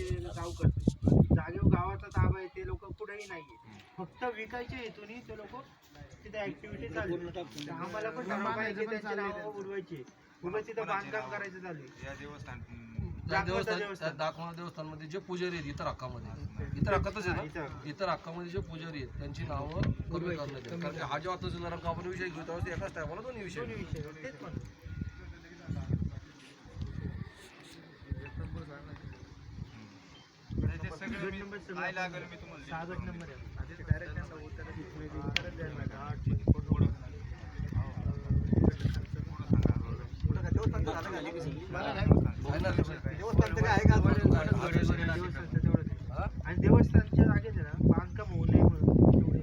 ते गाव करते जागेवर गावाचा ताबा आहे ते लोक कुठेही नाहीये फक्त विकायच्या हेतून ते लोक तिथे ऍक्टिव्हिटी चालू आहे. आम्हाला पण ठराव की त्यांची नावं उडवायची उगाच तिथं बांधकाम करायचं चालू आहे. या देवस्थान त्या दाखवता देवस्थान देवस्थान. त्या दाखवणा देवस्थानमध्ये जे पुजारी आहेत इतर हक्कामध्ये इतर हक्कातच हा, आहे इतर ना हक्कात. इतर हक्कामध्ये जे पुजारी आहेत त्यांची नावं कमी करण्यात येईल कारण की हा जेव्हा तहसीलदारांका आपण विषय घेऊ तेव्हा एकाच टायमाला दोन्ही विषय दोन्ही विषय आहेत. तेच म्हणतो. ते सगळं मी- काय लागेल मी तुम्हाला देतो. आहे? आणि देवस्थानच्या जागेत आहे ना बांधकाम होऊ नये म्हणून.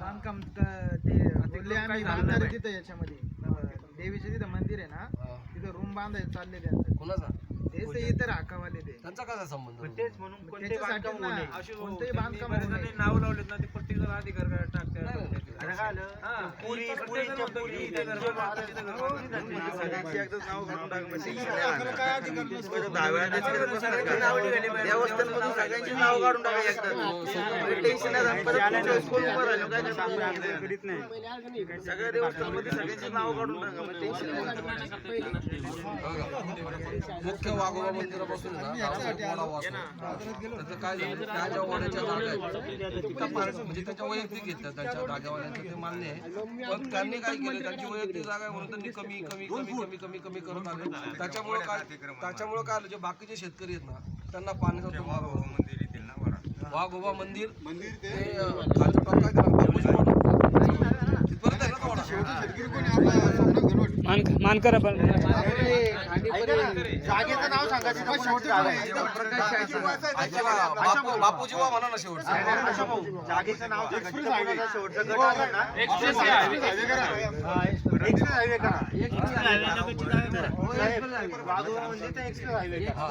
बांधकाम त- ते बोलले आम्ही बांधणार आहे तिथं याच्यामध्ये. अं, देवीचं तिथं मंदिर आहे ना. तिथं रूम बांधायचं चालले त्यांचं कोणाचा? तेच ते इतर हाकावाले ते त्यांचा कसा संबंध पण तेच म्हणून कोणते त्याच्यासाठी बांधकाम होऊ ना नये अशी कोणतेही बांधकाम होऊ नये. नाव लावलेत ना ते प्रत्येक जण अधिकार टाकते नाही, नाही, नाही. अरे काय आलं? हा. पुरी प्रत्येक पुरीच्या जण पुरी म्हणतो की त्यांच्या इथं घर तिथं सगळ्यांची एकदाच नाव घालून म्हणजे दहा वेळा का? सगळ्यांची नाव काढून टाका टेन्शन. सगळ्या देवस्थानमध्ये सगळ्यांची नाव काढून टाका मग टेन्शन नाही मुख्य मंदिरापासून. त्याचं काय झालं? त्या ज्या वाड्याच्या जागा आहेत. त्या पार- म्हणजे त्याच्या वैयक्तिक घेतल्या त्यांच्या जागेवाल्यांचं ते मान्य आहे. पण त्यांनी काय केलं? त्यांची वैयक्तिक जागा आहे म्हणून त्यांनी कमी कमी कमी कमी कमी कमी करत आले त्याच्यामुळे काय त्याच्यामुळे काय झालं जे बाकीचे शेतकरी आहेत ना त्यांना पाण्याचा तुम्हाला मंदिर येतील ना. वाघोबा मंदिर ते अं, खालचं टोक काय त्याला बापूजी वाडा. तिथपर्यंत आहे ना तो वाडा? मानकर आपण ना, जागेचं नाव सांगायचं का शेवटचं जागा आहे? आजीबा, बापू- बापूजी वा म्हणा ना शेवटचं. अशा भाऊ, जागेचं नाव सांगायचं कोणाचा शेवटचं गट आला ना. एक्सप्रेस हायवे करा. साहेब, वाघोबा म्हणजे ते एक्सप्रेस हायवे करा.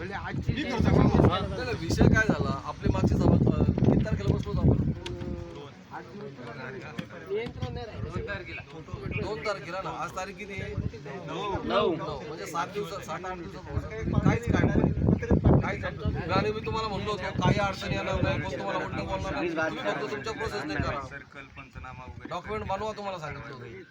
त्याला विषय काय झाला? आपली मागची सभा अं, किती तारखेला बसलो होतो आपण? दोन तारखेला ना? आज तारीख किती आहे? नऊ. म्हणजे सात दिवसात सात आठ दिवसात. काहीच काय नाही. काहीच नाही. आणि मी तुम्हाला म्हणलो होतो काही अडचणी येणार नाही कोण तुम्हाला उलटं बोलणार नाही. तुम्ही फक्त तुमच्या प्रोसेस नाही करा. सर्कल पंचनामा वगैरे डॉक्युमेंट बनवा तुम्हाला सांगितलं होतं.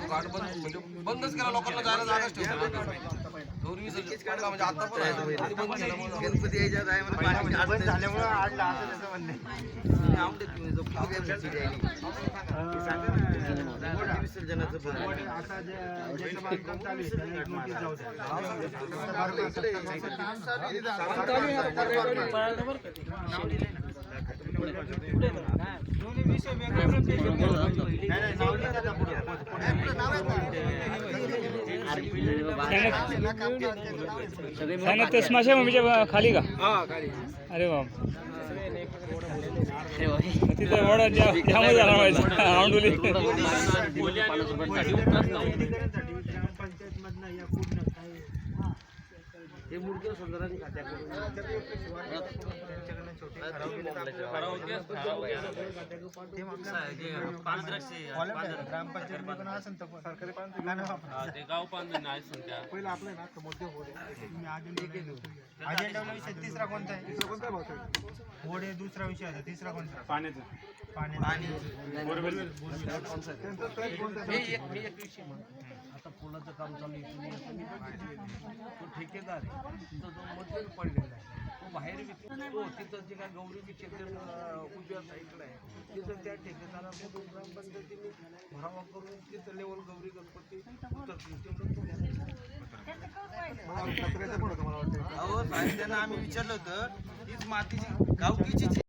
घाट बंद म्हणजे बंदच केला लोकांना जायला जागाच पडला म्हणजे आता पण आहे. गणपती यायच्या टायमाला पाणी बंद झाल्यामुळे आणला असं त्याचं म्हणणं आहे. आवडत नाही जो. विसर्जनाचं पण त्यानं ते स्मशान खाली का? अरे बाप. तिथं वडा ज्या त्यामध्ये झाला पाहिजे औंडुली ग्रामपंचायतमधनं या पूर्ण काही हे मूर्ती सुंदरांनी खात्याकडून त्यांच्याकडनं छोटे ठराव केले तर आपल्याला- ग्रामपंचायत पण असेल तर सरकारी पान गाणं वापरायचं. पहिलं आपलं आहे ना समोरचे होडे तुम्ही अजेंडा केलं होतं. अजेंडाला विषय तिसरा कोणता आहे तिसरा कोणता आहे होडे दुसरा विषय आहे तिसरा कोणता पाण्याचा पाणी आता पुलाचं काम चालू आहे तो ठेकेदार आहे. तिथं जो पडलेला आहे तो बाहेर विकतो हो, तिथं जे काय गौरी विचारते उजव्या साईडला आहे तिथं त्या ठेकेदाराकडून ग्रामपंचायतीने भरावा करून तिथं लेवल गौरी गणपती उतरतील अहो साहेब त्यांना आम्ही विचारलं होतं हीच मातीची गावकीचीच